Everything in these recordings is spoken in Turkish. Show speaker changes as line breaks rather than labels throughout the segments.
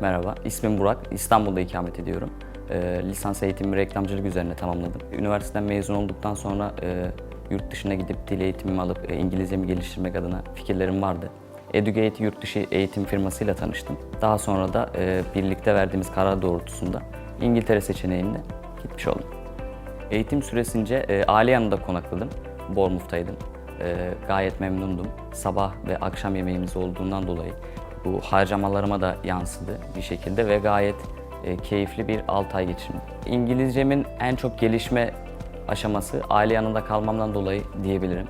Merhaba, ismim Burak. İstanbul'da ikamet ediyorum. Ee, lisans eğitimimi reklamcılık üzerine tamamladım. Üniversiteden mezun olduktan sonra e, yurt dışına gidip dil eğitimimi alıp e, İngilizcemi geliştirmek adına fikirlerim vardı. Educate yurt dışı eğitim firmasıyla tanıştım. Daha sonra da e, birlikte verdiğimiz karar doğrultusunda İngiltere seçeneğinde gitmiş oldum. Eğitim süresince e, aile yanında konakladım. Bournemouth'taydım. E, gayet memnundum. Sabah ve akşam yemeğimiz olduğundan dolayı bu harcamalarıma da yansıdı bir şekilde ve gayet e, keyifli bir 6 ay geçirdim. İngilizcemin en çok gelişme aşaması aile yanında kalmamdan dolayı diyebilirim.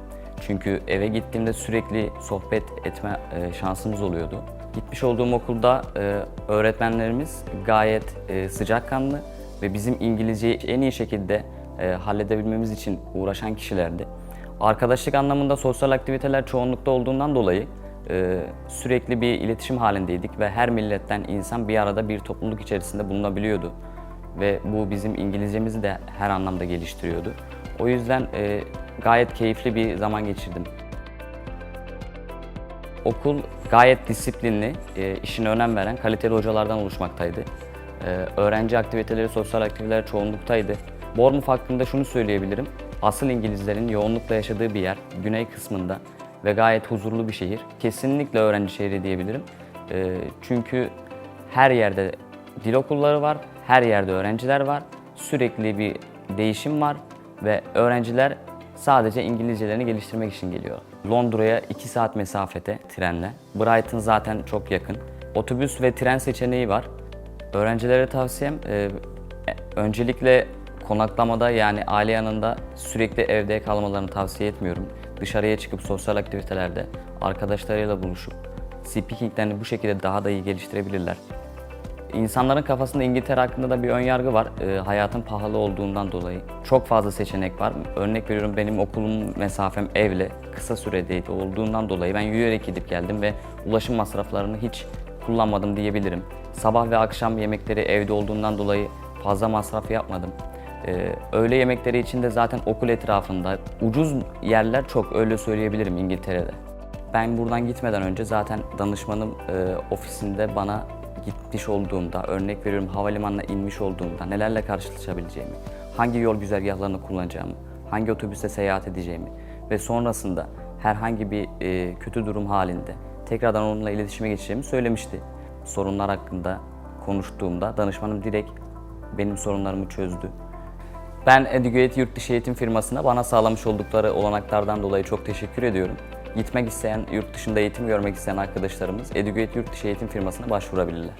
Çünkü eve gittiğimde sürekli sohbet etme e, şansımız oluyordu. Gitmiş olduğum okulda e, öğretmenlerimiz gayet e, sıcakkanlı ve bizim İngilizceyi en iyi şekilde e, halledebilmemiz için uğraşan kişilerdi. Arkadaşlık anlamında sosyal aktiviteler çoğunlukta olduğundan dolayı e, sürekli bir iletişim halindeydik ve her milletten insan bir arada bir topluluk içerisinde bulunabiliyordu. Ve bu bizim İngilizcemizi de her anlamda geliştiriyordu. O yüzden e, gayet keyifli bir zaman geçirdim. Okul gayet disiplinli, e, işine önem veren kaliteli hocalardan oluşmaktaydı. E, öğrenci aktiviteleri, sosyal aktiviteler çoğunluktaydı. Bournemouth hakkında şunu söyleyebilirim. Asıl İngilizlerin yoğunlukla yaşadığı bir yer, güney kısmında ve gayet huzurlu bir şehir. Kesinlikle öğrenci şehri diyebilirim. E, çünkü her yerde dil okulları var, her yerde öğrenciler var. Sürekli bir değişim var ve öğrenciler sadece İngilizcelerini geliştirmek için geliyor. Londra'ya 2 saat mesafede trenle. Brighton zaten çok yakın. Otobüs ve tren seçeneği var. Öğrencilere tavsiyem e, öncelikle konaklamada yani aile yanında sürekli evde kalmalarını tavsiye etmiyorum. Dışarıya çıkıp sosyal aktivitelerde arkadaşlarıyla buluşup speakinglerini bu şekilde daha da iyi geliştirebilirler. İnsanların kafasında İngiltere hakkında da bir ön yargı var. Ee, hayatın pahalı olduğundan dolayı. Çok fazla seçenek var. Örnek veriyorum benim okulum mesafem evle kısa süredeydi olduğundan dolayı ben yürüyerek gidip geldim ve ulaşım masraflarını hiç kullanmadım diyebilirim. Sabah ve akşam yemekleri evde olduğundan dolayı fazla masraf yapmadım. Ee, öğle yemekleri için de zaten okul etrafında ucuz yerler çok öyle söyleyebilirim İngiltere'de. Ben buradan gitmeden önce zaten danışmanım e, ofisinde bana gitmiş olduğumda, örnek veriyorum havalimanına inmiş olduğumda nelerle karşılaşabileceğimi, hangi yol güzergahlarını kullanacağımı, hangi otobüste seyahat edeceğimi ve sonrasında herhangi bir e, kötü durum halinde tekrardan onunla iletişime geçeceğimi söylemişti. Sorunlar hakkında konuştuğumda danışmanım direkt benim sorunlarımı çözdü. Ben Educate yurt dışı eğitim firmasına bana sağlamış oldukları olanaklardan dolayı çok teşekkür ediyorum. Gitmek isteyen, yurt dışında eğitim görmek isteyen arkadaşlarımız Educate yurt dışı eğitim firmasına başvurabilirler.